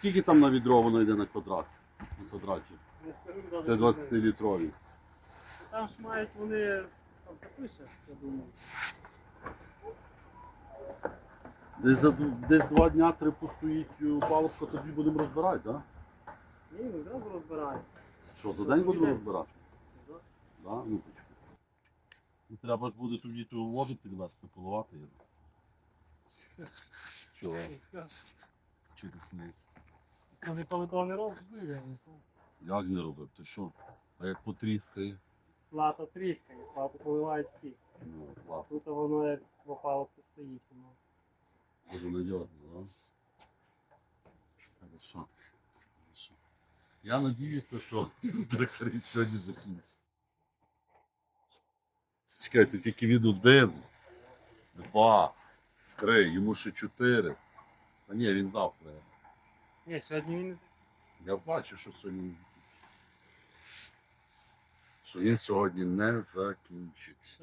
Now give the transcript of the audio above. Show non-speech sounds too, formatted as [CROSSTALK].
Скільки там на відро воно йде на квадрат? На квадраті? Не скажу, навіть Це не 20-літрові. Там ж мають вони, там запише, я думаю. Десь, за, дв- десь два дня три постоїть е, палубка, тоді будемо розбирати, так? Ні, ми зразу розбираємо. Що, за день будемо розбирати? Да? Да? Ну, почекай. Ну, Треба ж буде тоді ту воду підвести, поливати її. [LAUGHS] Чого? Ти смієшся? Вони поликов не роблять, я не знаю. Як не робив? Ти що? А як потріскає? Плата тріскає, плату поливають всі. Ну, ладно, Тут воно як в опалубці стоїть. Воно. дуже надіжно, да? Хорошо. Хорошо. Я надіюся, що тракторист сьогодні закінчить. Чекайте, тільки він один, два, три, йому ще чотири. Та ні, він завтра. Ні, сьогодні він Я бачу, що сьогодні. Що він сьогодні не закінчить.